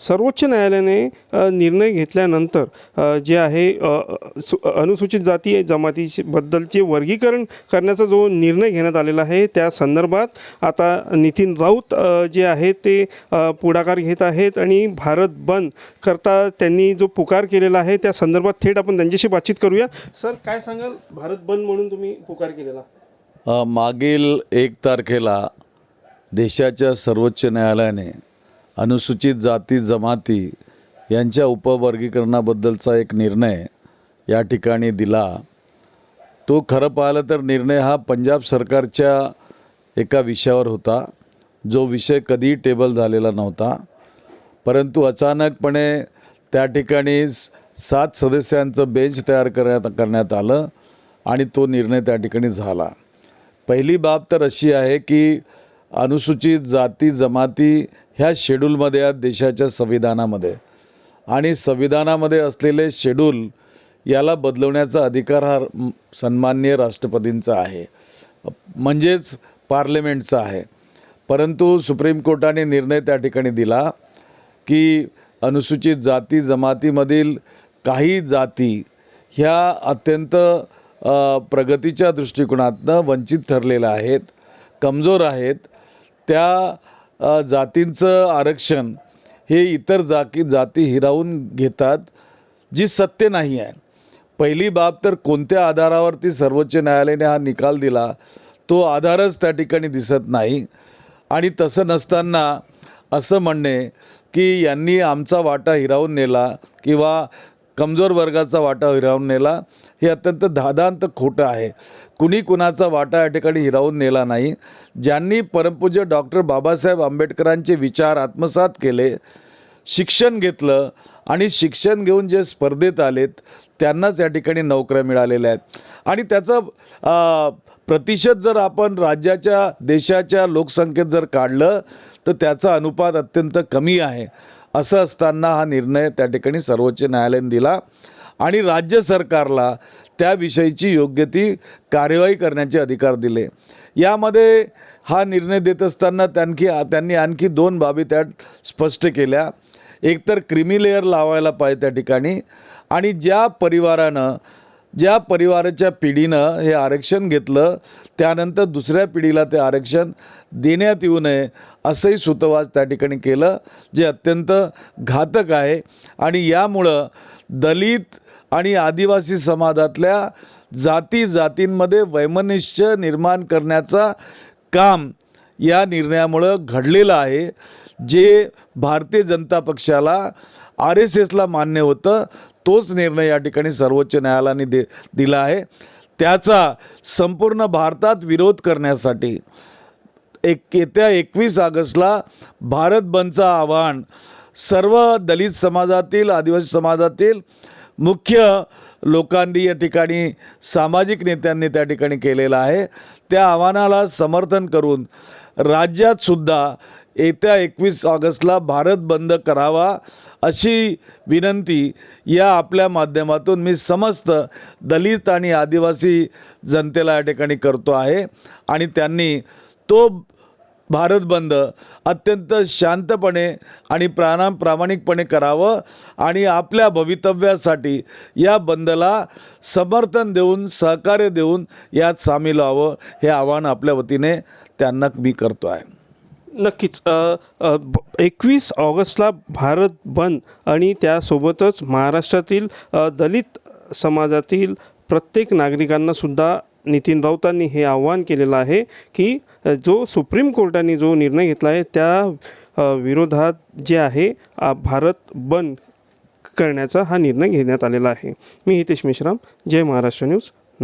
सर्वोच्च न्यायालयाने निर्णय घेतल्यानंतर जे आहे सु अनुसूचित जाती जमातीबद्दलचे वर्गीकरण करण्याचा जो निर्णय घेण्यात आलेला आहे त्या संदर्भात आता नितीन राऊत जे आहे ते पुढाकार घेत आहेत आणि भारत बंद करता त्यांनी जो पुकार केलेला आहे त्या संदर्भात थेट आपण त्यांच्याशी बातचीत करूया. सर काय सांगाल? भारत बंद म्हणून तुम्ही पुकार केलेला? मागील एक तारखेला देशाच्या सर्वोच्च न्यायालयाने अनुसूचित जाती जमाती यांच्या उपवर्गीकरणाबद्दलचा एक निर्णय या ठिकाणी दिला. तो खरं पाहिलं तर निर्णय हा पंजाब सरकारच्या एका विषयावर होता. जो विषय कधीही टेबल झालेला नव्हता. परंतु अचानकपणे त्या ठिकाणी सात सदस्यांचं बेंच तयार करण्यात करण्यात आलं आणि तो निर्णय त्या ठिकाणी झाला. पहिली बाब तर अशी आहे की अनुसूचित जाती जमाती ह्या शेड्यूलमध्ये आहेत देशाच्या संविधानामध्ये. आणि संविधानामध्ये असलेले शेड्यूल याला बदलवण्याचा अधिकार हा सन्मान्य सन्माननीय राष्ट्रपतींचा आहे. म्हणजेच पार्लमेंटचा आहे. परंतु सुप्रीम कोर्टाने निर्णय त्या ठिकाणी दिला की अनुसूचित जाती जमातीमधील काही जाती ह्या अत्यंत प्रगतीच्या दृष्टिकोनातनं वंचित ठरलेल्या आहेत कमजोर आहेत. त्या जातींचं आरक्षण हे इतर जाती जाती हिरावून घेतात जी सत्य नाही आहे. पहिली बाब तर कोणत्या आधारावरती सर्वोच्च न्यायालयाने हा निकाल दिला तो आधारच त्या ठिकाणी दिसत नाही. आणि तसं नसताना असं म्हणणे की यांनी आमचा वाटा हिरावून नेला किंवा कमजोर वर्गाचा वाटा हिरावून नेला हे अत्यंत धादांत खोटं आहे. कुणी कुणाचा वाटा या ठिकाणी हिरावून नेला नाही. ज्यांनी परमपूज्य डॉक्टर बाबासाहेब आंबेडकरांचे विचार आत्मसात केले शिक्षण घेतलं आणि शिक्षण घेऊन जे स्पर्धेत आलेत त्यांनाच या ठिकाणी नोकऱ्या मिळालेल्या आहेत. आणि त्याचं प्रतिशत जर आपण राज्याच्या देशाच्या लोकसंख्येत जर काढलं तर त्याचा अनुपात अत्यंत कमी आहे. असं असताना हा निर्णय त्या ठिकाणी सर्वोच्च न्यायालयाने दिला. आणि राज्य सरकारला त्याविषयीची योग्य ती कार्यवाही करण्याचे अधिकार दिले. यामध्ये हा निर्णय देत असताना त्यांकी त्यांनी आणखी दोन बाबी त्यात स्पष्ट केल्या. एकतर क्रिमी लेअर लावायला पाहिजे त्या ठिकाणी आणि ज्या परिवारानं ज्या परिवाराच्या पिढीनं हे आरक्षण घेतलं त्यानंतर दुसऱ्या पिढीला ते आरक्षण देण्यात येऊ नये असंही सुतवाच त्या ठिकाणी केलं जे अत्यंत घातक आहे. आणि यामुळं दलित आणि आदिवासी समाजातल्या जाती जातींमध्ये वैमनिष्य निर्माण करण्याचा काम या निर्णयामुळं घडलेलं आहे जे भारतीय जनता पक्षाला आर एस एसला मान्य होतं. तोच निर्णय या ठिकाणी सर्वोच्च न्यायालयाने दे दिला आहे. त्याचा संपूर्ण भारतात विरोध करण्यासाठी एक येत्या एकवीस ऑगस्टला भारत बंदचं आवाहन सर्व दलित समाजातील आदिवासी समाजातील मुख्य लोकांनी या ठिकाणी सामाजिक नेत्यांनी त्या ठिकाणी केलेलं आहे. त्या आव्हानाला समर्थन करून राज्यातसुद्धा येत्या एकवीस ऑगस्टला भारत बंद करावा अशी विनंती या आपल्या माध्यमातून मी समस्त दलित आणि आदिवासी जनतेला या ठिकाणी करतो आहे. आणि त्यांनी तो भारत बंद अत्यंत शांतपणे आणि प्राणा प्रामाणिकपणे करावं आणि आपल्या भवितव्यासाठी या बंदला समर्थन देऊन सहकार्य देऊन यात सामील व्हावं हे आवाहन आपल्या वतीने त्यांना मी करतो आहे. नक्कीच. एकवीस ऑगस्टला भारत बंद आणि त्यासोबतच महाराष्ट्रातील दलित समाजातील प्रत्येक नागरिकांना सुद्धा नितीन राऊतांनी हे आव्हान केलेलं आहे की जो सुप्रीम कोर्टाने जो निर्णय घेतला आहे त्या विरोधात जे आहे भारत बंद करण्याचा हा निर्णय घेण्यात आलेला आहे. मी हितेश मेश्राम जय महाराष्ट्र न्यूज